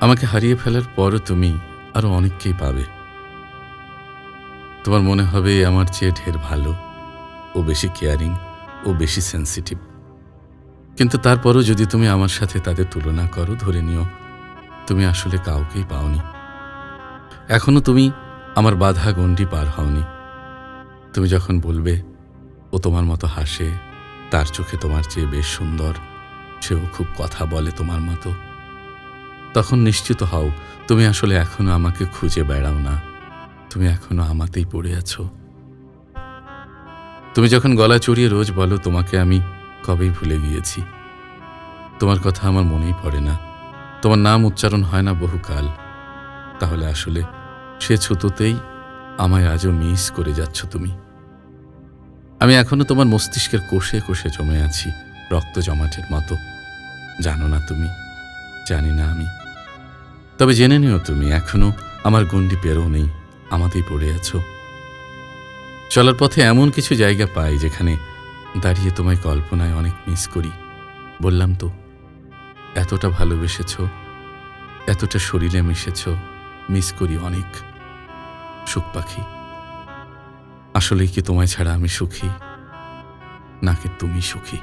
আমাকে হারিয়ে ফেলার পরও তুমি আরও অনেককেই পাবে। তোমার মনে হবে আমার চেয়ে ঢের ভালো, ও বেশি কেয়ারিং ও বেশি সেন্সিটিভ কিন্তু তারপরও যদি তুমি আমার সাথে তাদের তুলনা করো, ধরে নিও, তুমি আসলে কাউকেই পাওনি। এখনও তুমি আমার বাধা গণ্ডি পার হওনি। তুমি যখন বলবে, ও তোমার মতো হাসে, তার চোখে তোমার চেয়ে বেশ সুন্দর, সেও খুব কথা বলে তোমার মতো। তখন নিশ্চিত হও, তুমি আসলে এখনও আমাকে খুঁজে বেড়াও না। তুমি এখনও আমাতেই পড়ে আছো। তুমি যখন গলা চড়িয়ে রোজ বলো, তোমাকে আমি কবেই ভুলে গিয়েছি। তোমার কথা আমার মনেই পড়ে না। তোমার নাম উচ্চারণ হয় না বহুকাল। তাহলে আসলে সে ছুতোতেই আমায় আজও মিস করে যাচ্ছ তুমি। আমি এখনও তোমার মস্তিষ্কের কোষে কোষে জমে আছি, রক্ত জমাটের মতো। জানো না তুমি, জানি না আমি। তবে জেনে নিও তুমি, এখনও আমার গণ্ডি নেই, আমাতেই পড়ে আছো। চলার পথে এমন কিছু জায়গা পাই যেখানে দাঁড়িয়ে তোমায় কল্পনায় অনেক মিস করি। বললাম তো, এতটা ভালোবেসেছ, এতটা শরীরে মিশেছ মিস করি অনেক সুখ পাখি। আসলেই কি তোমায় ছাড়া আমি সুখী? নাকি তুমি সুখী?